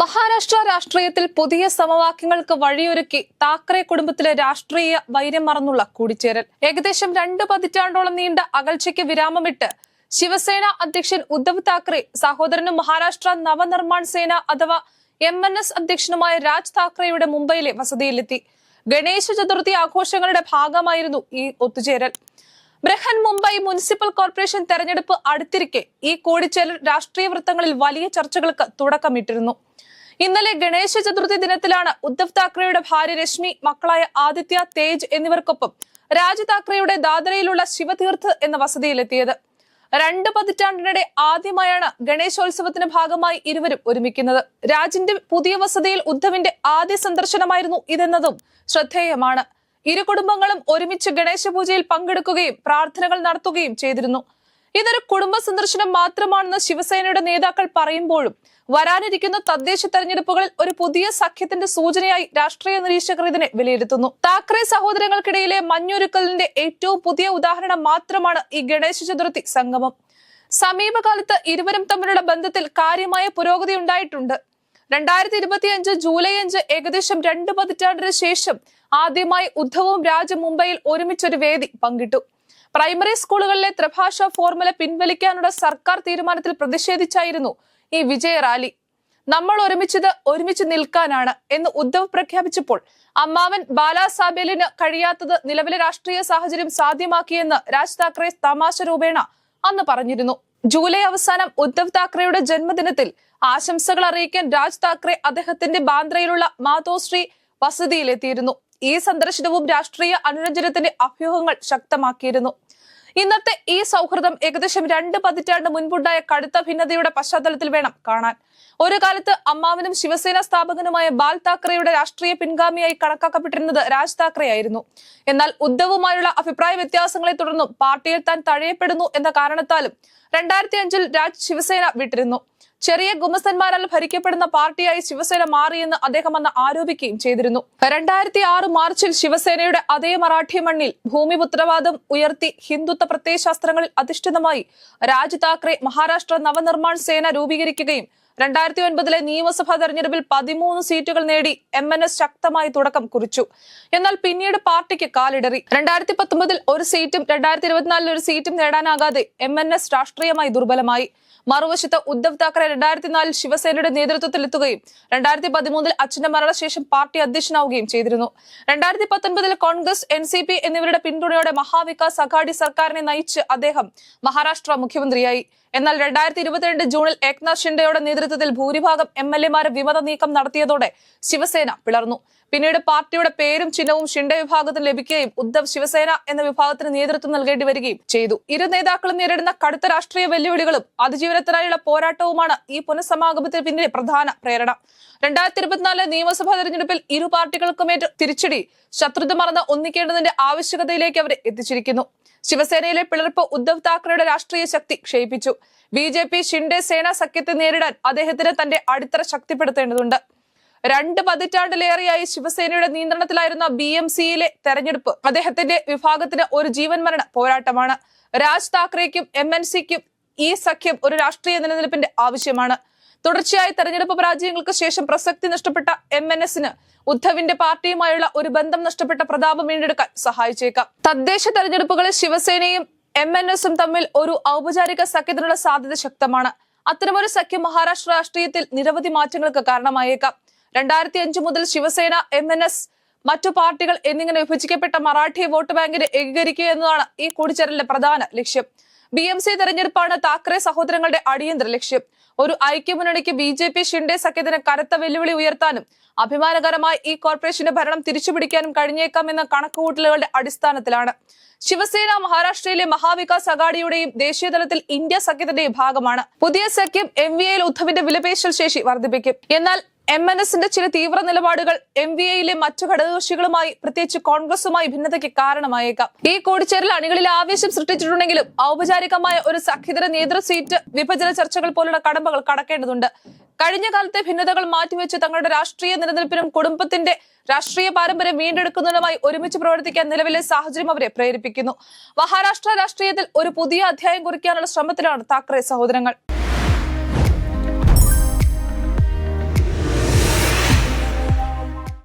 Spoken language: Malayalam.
മഹാരാഷ്ട്ര രാഷ്ട്രീയത്തിൽ പുതിയ സമവാക്യങ്ങൾക്ക് വഴിയൊരുക്കി താക്കറെ കുടുംബത്തിലെ രാഷ്ട്രീയ വൈര്യം മറന്നുള്ള കൂടിച്ചേരൽ. ഏകദേശം രണ്ട് പതിറ്റാണ്ടോളം നീണ്ട അകൽച്ചയ്ക്ക് വിരാമമിട്ട് ശിവസേന അധ്യക്ഷൻ ഉദ്ധവ് താക്കറെ സഹോദരനും മഹാരാഷ്ട്ര നവനിർമ്മാൺ സേന അഥവാ എം എൻ എസ് അധ്യക്ഷനുമായ രാജ് താക്കറെയുടെ മുംബൈയിലെ വസതിയിലെത്തി. ഗണേശ ചതുർത്ഥി ആഘോഷങ്ങളുടെ ഭാഗമായിരുന്നു ഈ ഒത്തുചേരൽ. ബ്രഹൻ മുംബൈ മുനിസിപ്പൽ കോർപ്പറേഷൻ തെരഞ്ഞെടുപ്പ് അടുത്തിരിക്കെ ഈ കൂടിച്ചേരൽ രാഷ്ട്രീയ വൃത്തങ്ങളിൽ വലിയ ചർച്ചകൾക്ക് തുടക്കമിട്ടിരുന്നു. ഇന്നലെ ഗണേശ ചതുർത്ഥി ദിനത്തിലാണ് ഉദ്ധവ് താക്കറെയുടെ ഭാര്യ രശ്മി മക്കളായ ആദിത്യ തേജ് എന്നിവർക്കൊപ്പം രാജ് താക്കറെയുടെ ദാദരയിലുള്ള ശിവതീർത്ഥ് എന്ന വസതിയിലെത്തിയത്. രണ്ട് പതിറ്റാണ്ടിനിടെ ആദ്യമായാണ് ഗണേശോത്സവത്തിന്റെ ഭാഗമായി ഇരുവരും ഒരുമിക്കുന്നത്. രാജിന്റെ പുതിയ വസതിയിൽ ഉദ്ധവിന്റെ ആദ്യ സന്ദർശനമായിരുന്നു ഇതെന്നതും ശ്രദ്ധേയമാണ്. ഇരു കുടുംബങ്ങളും ഒരുമിച്ച് ഗണേശ പൂജയിൽ പങ്കെടുക്കുകയും പ്രാർത്ഥനകൾ നടത്തുകയും ചെയ്തിരുന്നു. ഇതൊരു കുടുംബ സന്ദർശനം മാത്രമാണെന്ന് ശിവസേനയുടെ നേതാക്കൾ പറയുമ്പോഴും വരാനിരിക്കുന്ന തദ്ദേശ തെരഞ്ഞെടുപ്പുകളിൽ ഒരു പുതിയ സഖ്യത്തിന്റെ സൂചനയായി രാഷ്ട്രീയ നിരീക്ഷകർ ഇതിനെ വിലയിരുത്തുന്നു. താക്കറെ സഹോദരങ്ങൾക്കിടയിലെ മഞ്ഞൊരുക്കലിന്റെ ഏറ്റവും പുതിയ ഉദാഹരണം മാത്രമാണ് ഈ ഗണേശ ചതുർത്ഥി സംഗമം. സമീപകാലത്ത് ഇരുവരും തമ്മിലുള്ള ബന്ധത്തിൽ കാര്യമായ പുരോഗതി ഉണ്ടായിട്ടുണ്ട്. രണ്ടായിരത്തി ഇരുപത്തി അഞ്ച് ജൂലൈ അഞ്ച് ഏകദേശം രണ്ട് പതിറ്റാണ്ടിന് ശേഷം ആദ്യമായി ഉദ്ധവും രാജ മുംബൈയിൽ ഒരുമിച്ചൊരു വേദി പങ്കിട്ടു. പ്രൈമറി സ്കൂളുകളിലെ ത്രിഭാഷ ഫോർമുല പിൻവലിക്കാനുള്ള സർക്കാർ തീരുമാനത്തിൽ പ്രതിഷേധിച്ചായിരുന്നു ഈ വിജയ റാലി. നമ്മൾ ഒരുമിച്ചത് ഒരുമിച്ച് നിൽക്കാനാണ് എന്ന് ഉദ്ധവ് പ്രഖ്യാപിച്ചപ്പോൾ അമ്മാവൻ ബാലാസാബേലിന് കഴിയാത്തത് നിലവിലെ രാഷ്ട്രീയ സാഹചര്യം സാധ്യമാക്കിയെന്ന് രാജ് താക്കറെ തമാശ രൂപേണ അന്ന് പറഞ്ഞിരുന്നു. ജൂലൈ അവസാനം ഉദ്ധവ് താക്കറെയുടെ ജന്മദിനത്തിൽ ആശംസകൾ അറിയിക്കാൻ രാജ് താക്കറെ അദ്ദേഹത്തിന്റെ ബാന്ദ്രയിലുള്ള മാതോശ്രീ വസതിയിലെത്തിയിരുന്നു. ഈ സന്ദർശനവും രാഷ്ട്രീയ അനുരഞ്ജനത്തിന്റെ അഭ്യൂഹങ്ങൾ ശക്തമാക്കിയിരുന്നു. ഇന്നത്തെ ഈ സൗഹൃദം ഏകദേശം രണ്ട് പതിറ്റാണ്ട് മുൻപുണ്ടായ കടുത്ത ഭിന്നതയുടെ പശ്ചാത്തലത്തിൽ വേണം കാണാൻ. ഒരു കാലത്ത് അമ്മാവനും ശിവസേന സ്ഥാപകനുമായ ബാൽ താക്കറെയുടെ രാഷ്ട്രീയ പിൻഗാമിയായി കണക്കാക്കപ്പെട്ടിരുന്നത് രാജ് താക്കറെ ആയിരുന്നു എന്നാൽ ഉദ്ധവുമായുള്ള അഭിപ്രായ വ്യത്യാസങ്ങളെ തുടർന്നും പാർട്ടിയിൽ താൻ തഴയപ്പെടുന്നു എന്ന കാരണത്താലും രണ്ടായിരത്തി അഞ്ചിൽ രാജ് ശിവസേന വിട്ടിരുന്നു. ചെറിയ ഗുമസ്തന്മാരാൽ ഭരിക്കപ്പെടുന്ന പാർട്ടിയായി ശിവസേന മാറിയെന്ന് അദ്ദേഹം അന്ന് ആരോപിക്കുകയും ചെയ്തിരുന്നു. രണ്ടായിരത്തി ആറ് മാർച്ചിൽ ശിവസേനയുടെ അതേ മറാഠി മണ്ണിൽ ഭൂമിപുത്രവാദം ഉയർത്തി ഹിന്ദുത്വ പ്രത്യയശാസ്ത്രങ്ങളിൽ അധിഷ്ഠിതമായി രാജ് താക്കറെ മഹാരാഷ്ട്ര നവനിർമ്മാൺ സേന രൂപീകരിക്കുകയും രണ്ടായിരത്തി ഒൻപതിലെ നിയമസഭാ തെരഞ്ഞെടുപ്പിൽ പതിമൂന്ന് സീറ്റുകൾ നേടി എം ശക്തമായി തുടക്കം കുറിച്ചു. എന്നാൽ പിന്നീട് പാർട്ടിക്ക് കാലിടറി. രണ്ടായിരത്തി പത്തൊമ്പതിൽ ഒരു സീറ്റും രണ്ടായിരത്തി ഇരുപത്തിനാലിൽ ഒരു സീറ്റും നേടാനാകാതെ എം രാഷ്ട്രീയമായി ദുർബലമായി. മറുവശത്ത് ഉദ്ധവ് താക്കറെ രണ്ടായിരത്തി നാലിൽ ശിവസേനയുടെ നേതൃത്വത്തിൽ നേതൃത്വത്തിലെത്തുകയും രണ്ടായിരത്തി പതിമൂന്നിൽ അച്ഛന്റെ മരണശേഷം പാർട്ടി അധ്യക്ഷനാവുകയും ചെയ്തിരുന്നു. രണ്ടായിരത്തി പത്തൊൻപതിൽ കോൺഗ്രസ് എൻ എന്നിവരുടെ പിന്തുണയോടെ മഹാവികാസ് അഘാടി സർക്കാരിനെ നയിച്ച് അദ്ദേഹം മഹാരാഷ്ട്ര മുഖ്യമന്ത്രിയായി. എന്നാൽ രണ്ടായിരത്തി ഇരുപത്തിരണ്ട് ജൂണിൽ ഏക്നാഥ് ഷിൻഡെയുടെ നേതൃത്വത്തിൽ ഭൂരിഭാഗം എം എൽ എമാരെ വിമത നീക്കം നടത്തിയതോടെ ശിവസേന പിളർന്നു. പിന്നീട് പാർട്ടിയുടെ പേരും ചിഹ്നവും ഷിൻഡെ വിഭാഗത്തിന് ലഭിക്കുകയും ഉദ്ധവ് ശിവസേന എന്ന വിഭാഗത്തിന് നേതൃത്വം നൽകേണ്ടി വരികയും ചെയ്തു. ഇരു നേതാക്കളും നേരിടുന്ന കടുത്ത രാഷ്ട്രീയ വെല്ലുവിളികളും അതിജീവനത്തിനായുള്ള പോരാട്ടവുമാണ് ഈ പുനഃസമാഗമത്തിന് പിന്നിലെ പ്രധാന പ്രേരണ. രണ്ടായിരത്തി ഇരുപത്തിനാലിലെ നിയമസഭാ തെരഞ്ഞെടുപ്പിൽ ഇരു പാർട്ടികൾക്കുമേറ്റ് തിരിച്ചടി ശത്രുത മറന്ന് ഒന്നിക്കേണ്ടതിന്റെ ആവശ്യകതയിലേക്ക് അവരെ എത്തിച്ചിരിക്കുന്നു. ശിവസേനയിലെ പിളർപ്പ് ഉദ്ധവ് താക്കറെയുടെ രാഷ്ട്രീയ ശക്തി ക്ഷയിപ്പിച്ചു. B J P Shinde Sena സഖ്യത്തെ നേരിടാൻ അദ്ദേഹത്തിന് തന്റെ അടിത്തറ ശക്തിപ്പെടുത്തേണ്ടതുണ്ട്. രണ്ട് പതിറ്റാണ്ടിലേറെയായി ശിവസേനയുടെ നിയന്ത്രണത്തിലായിരുന്ന ബി എം സിയിലെ തെരഞ്ഞെടുപ്പ് അദ്ദേഹത്തിന്റെ വിഭാഗത്തിന് ഒരു ജീവൻ മരണ പോരാട്ടമാണ്. രാജ് താക്കറേക്കും എം എൻ സിക്കും ഈ സഖ്യം ഒരു രാഷ്ട്രീയ നിലനിൽപ്പിന്റെ ആവശ്യമാണ്. തുടർച്ചയായ തെരഞ്ഞെടുപ്പ് പരാജയങ്ങൾക്ക് ശേഷം പ്രസക്തി നഷ്ടപ്പെട്ട എം എൻ എസിന് ഉദ്ധവിന്റെ പാർട്ടിയുമായുള്ള ഒരു ബന്ധം നഷ്ടപ്പെട്ട പ്രതാപം വീണ്ടെടുക്കാൻ സഹായിച്ചേക്കാം. തദ്ദേശ തെരഞ്ഞെടുപ്പുകളിൽ ശിവസേനയും എം എൻ എസും തമ്മിൽ ഒരു ഔപചാരിക സഖ്യത്തിനുള്ള സാധ്യത ശക്തമാണ്. അത്തരമൊരു സഖ്യം മഹാരാഷ്ട്ര രാഷ്ട്രീയത്തിൽ നിരവധി മാറ്റങ്ങൾക്ക് കാരണമായേക്കാം. രണ്ടായിരത്തി അഞ്ചു മുതൽ ശിവസേന എം മറ്റു പാർട്ടികൾ എന്നിങ്ങനെ വിഭജിക്കപ്പെട്ട മറാഠി വോട്ട് ബാങ്കിനെ ഏകീകരിക്കുക എന്നതാണ് ഈ കൂടിച്ചേരലിന്റെ പ്രധാന ലക്ഷ്യം. ബി എം സി തെരഞ്ഞെടുപ്പാണ് താക്കറെ സഹോദരങ്ങളുടെ അടിയന്തര ലക്ഷ്യം. ഒരു ഐക്യമുന്നണിക്ക് ബി ജെ പി ഷിൻഡെ സഖ്യത്തിന് കനത്ത വെല്ലുവിളി ഉയർത്താനും അഭിമാനകരമായി ഈ കോർപ്പറേഷന്റെ ഭരണം തിരിച്ചുപിടിക്കാനും കഴിഞ്ഞേക്കാം എന്ന കണക്കുകൂട്ടലുകളുടെ അടിസ്ഥാനത്തിലാണ്. ശിവസേന മഹാരാഷ്ട്രയിലെ മഹാവികാസ് അഗാഡിയുടെയും ദേശീയതലത്തിൽ ഇന്ത്യ സഖ്യത്തിന്റെയും ഭാഗമാണ്. പുതിയ സഖ്യം എം വി എൽ ഉദ്ധവിന്റെ വിലപേശൽ ശേഷി വർദ്ധിപ്പിക്കും. എന്നാൽ എം എൻ എസിന്റെ ചില തീവ്ര നിലപാടുകൾ എം വി എയിലെ മറ്റു ഘടകകക്ഷികളുമായി പ്രത്യേകിച്ച് കോൺഗ്രസുമായി ഭിന്നതയ്ക്ക് കാരണമായേക്കാം. ഈ കൂടിച്ചേരൽ അണികളിൽ ആവേശം സൃഷ്ടിച്ചിട്ടുണ്ടെങ്കിലും ഔപചാരികമായ ഒരു സഖ്യതര നേതൃ സീറ്റ് വിഭജന ചർച്ചകൾ പോലുള്ള കടമ്പകൾ കടക്കേണ്ടതുണ്ട്. കഴിഞ്ഞ കാലത്തെ ഭിന്നതകൾ മാറ്റിവെച്ച് തങ്ങളുടെ രാഷ്ട്രീയ നിലനിൽപ്പിനും കുടുംബത്തിന്റെ രാഷ്ട്രീയ പാരമ്പര്യം വീണ്ടെടുക്കുന്നതിനുമായി ഒരുമിച്ച് പ്രവർത്തിക്കാൻ നിലവിലെ സാഹചര്യം അവരെ പ്രേരിപ്പിക്കുന്നു. മഹാരാഷ്ട്ര രാഷ്ട്രീയത്തിൽ ഒരു പുതിയ അധ്യായം കുറിക്കാനുള്ള ശ്രമത്തിലാണ് താക്കറെ സഹോദരങ്ങൾ.